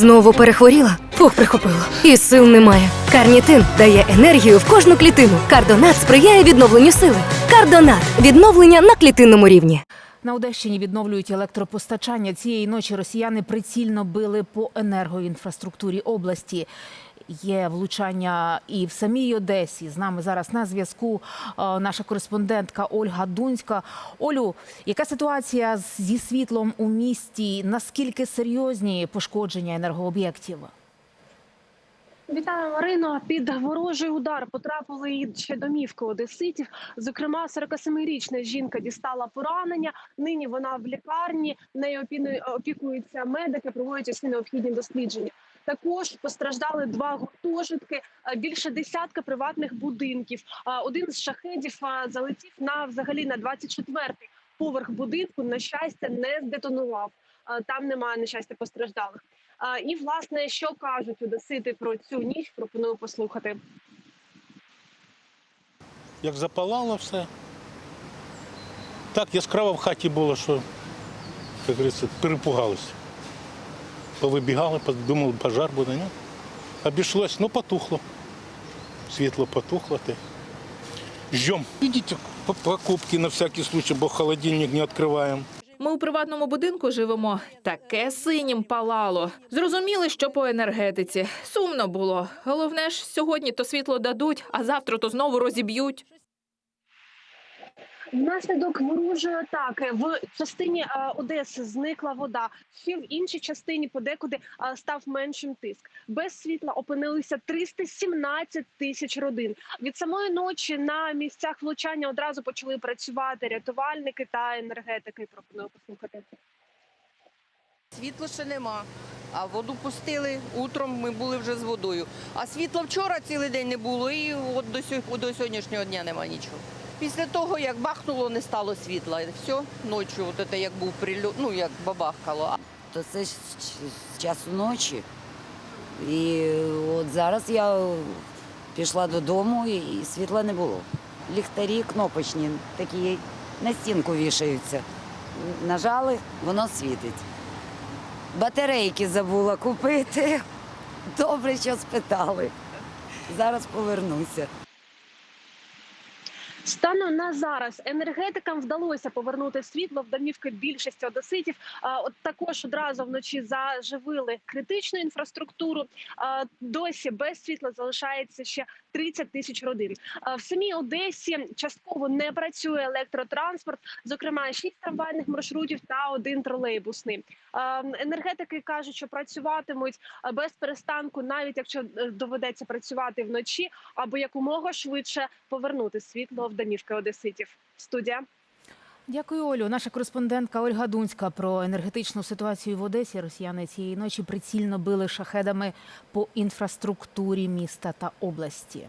Знову перехворіла? Фух, прихопило. І сил немає. Карнітин дає енергію в кожну клітину. Кардонат сприяє відновленню сили. Кардонат відновлення на клітинному рівні. На Одещині відновлюють електропостачання. Цієї ночі росіяни прицільно били по енергоінфраструктурі області. Є влучання і в самій Одесі. З нами зараз на зв'язку е, наша кореспондентка Ольга Дунська. Олю, яка ситуація зі світлом у місті? Наскільки серйозні пошкодження енергооб'єктів? Вітаю, Марино. Під ворожий удар потрапили ще домівки одеситів. Зокрема, 47-річна жінка дістала поранення. Нині вона в лікарні. Нею опікуються медики, проводять усі необхідні дослідження. Також постраждали два гуртожитки, е, більше десятка приватних будинків. Один з шахедів залетів на взагалі на 24-й поверх будинку. На щастя, не здетонував. Там немає на щастя постраждалих. І власне, що кажуть одесити про цю ніч, пропоную послухати. як запалало все. Так яскраво в хаті було, що, як говориться, перепугалися. Повибігали, думали, пожар буде, ні. Обійшлось, ну потухло. Світло потухло. Ти. Ждем. Ідіть покупки на всякий случай, бо холодильник не відкриваємо. Ми у приватному будинку живемо. Таке синім палало. Зрозуміли, що по енергетиці. Сумно було. Головне ж, сьогодні то світло дадуть, а завтра то знову розіб'ють. Внаслідок ворожої атаки в частині е, Одеси зникла вода. Ще в іншій частині подекуди е, став меншим тиск. Без світла опинилися 317 тисяч родин. Від самої ночі на місцях влучання одразу почали працювати рятувальники та енергетики. Пропоную послухати. Світла ще нема. А воду пустили. Утром ми були вже з водою. А світла вчора цілий день не було, і от до, сьо- до сьогоднішнього дня нема нічого. Після того, як бахнуло, не стало світла. Все, ночі, от це як був прильот, ну як бабахкало. то це ж з часу ночі. І от зараз я пішла додому і світла не було. Ліхтарі кнопочні, такі на стінку вішаються. Нажали, воно світить. Батарейки забула купити. Добре, що спитали. Зараз повернуся. Станом на зараз енергетикам вдалося повернути світло в домівки більшості одеситів. От також одразу вночі заживили критичну інфраструктуру. Досі без світла залишається ще 30 тисяч родин. В самій Одесі частково не працює електротранспорт, зокрема, 6 трамвайних маршрутів та один тролейбусний. Енергетики кажуть, що працюватимуть без перестанку, навіть якщо е, доведеться працювати вночі, аби якомога швидше повернути світло в домівки одеситів. Студія. Дякую, Олю. Наша кореспондентка Ольга Дунська про енергетичну ситуацію в Одесі. Росіяни цієї ночі прицільно били шахедами по інфраструктурі міста та області.